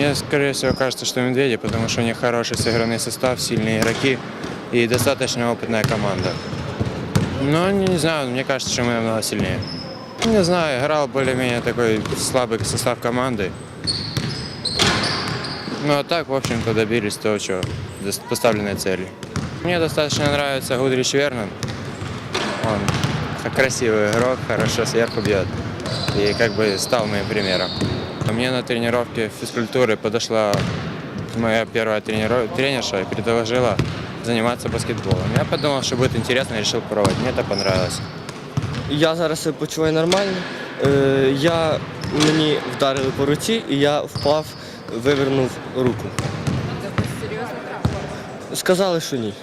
Мне, скорее всего, кажется, что медведи, потому что у них хороший сыгранный состав, сильные игроки и достаточно опытная команда. Но не знаю, мне кажется, что мы намного сильнее. Не знаю, играл более-менее такой слабый состав команды. Ну а так, в общем-то, добились того, дос- поставленной цели. Мне достаточно нравится Гудрич Вернон. Он красивый игрок, хорошо сверху бьет. И как бы стал моим примером. Мне на тренировке физкультуры подошла моя первая тренерша и предложила заниматься баскетболом. Я подумал, что будет интересно, и решил пробовать. Мне это понравилось. Я зараз себе почуваю нормально. Е, я, мені вдарили по руці і я впав, вивернув руку. Сказали, що ні.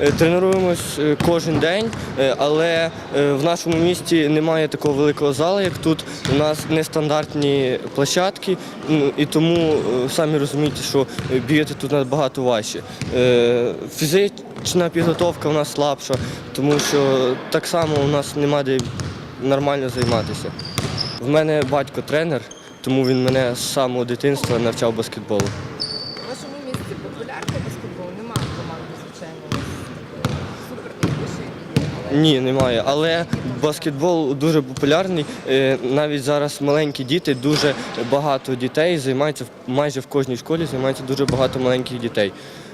Е, Тренуємось е, кожен день, е, але в нашому місті немає такого великого залу, як тут. У нас нестандартні площадки, ну, і тому самі розумієте, що бігати тут набагато важче. Фізична підготовка у нас слабша, тому що так само у нас немає де нормально займатися. В мене батько тренер, тому він мене з самого дитинства навчав баскетболу. В вашому місті популярний баскетбол? Немає команди, звичайно. Супер вищий є. Ні, немає. Але баскетбол дуже популярний. Е, Навіть зараз маленькі діти, дуже багато дітей займаються майже в кожній школі займається дуже багато маленьких дітей.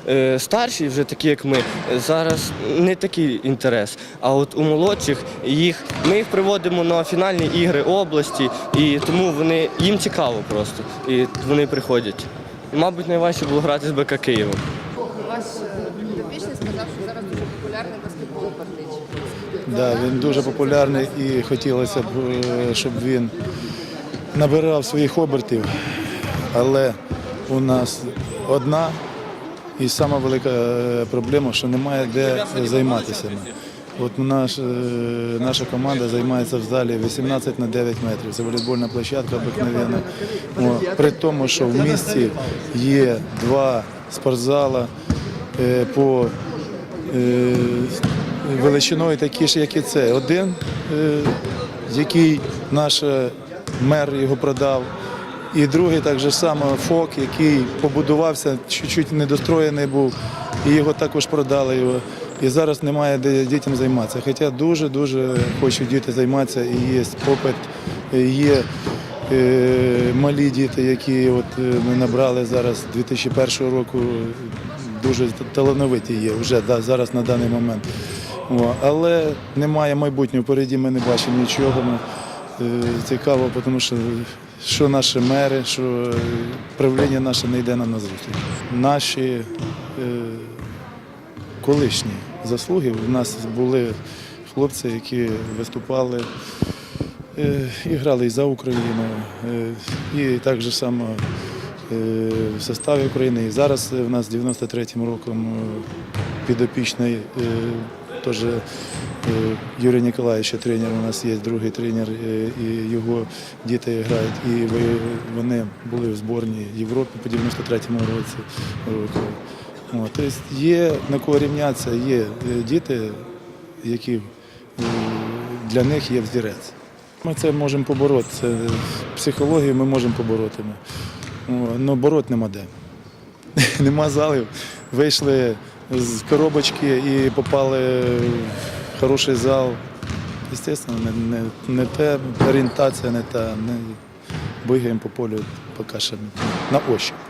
Е, Старші, вже такі як ми, зараз не такий інтерес. А от у молодших їх ми їх приводимо на фінальні ігри області, і тому вони їм цікаво просто. І вони приходять. Мабуть, найважче було грати з БК Києвом. Е, Да, він дуже популярний і хотілося б, е, щоб він набирав своїх обертів, але у нас одна і сама велика е, проблема, що немає де займатися. От наш, наша команда займається в залі 18 на 9 метрів. Це волейбольна площадка обикновенна. При тому, що в місті є два спортзала е, по е, величиною такі ж, як і це. Один, е, який наш е, мер його продав, і другий так же само ФОК, який побудувався, чуть-чуть недостроєний був, і його також продали його. І зараз немає де дітям займатися. Хоча дуже-дуже хочуть діти займатися, і є попит, є е, малі діти, які от е, ми набрали зараз 2001 року, дуже талановиті є вже да, зараз на даний момент. О, але немає майбутнього, впереді ми не бачимо нічого. Ну, е, Цікаво, тому що що наші мери, що е, правління наше не йде на зустріч. Наші е, колишні заслуги. У нас були хлопці, які виступали е, і грали і за Україну, е, і так же само в составі України. І зараз в нас 93-м роком е, підопічний е, теж е, Юрій Ніколаєвич, тренер у нас є, другий тренер, е, і його діти грають. І вони були в зборній Європи по 93-му році. Тобто є на кого рівнятися, є е, діти, які е, для них є взірець. Ми це можемо побороти. Психологію ми можемо побороти. Але бороти нема де. Нема залів. Вийшли з коробочки і попали в хороший зал. Звісно, не, не, не те, орієнтація не та, не бігаємо по полю поки що на ощупь.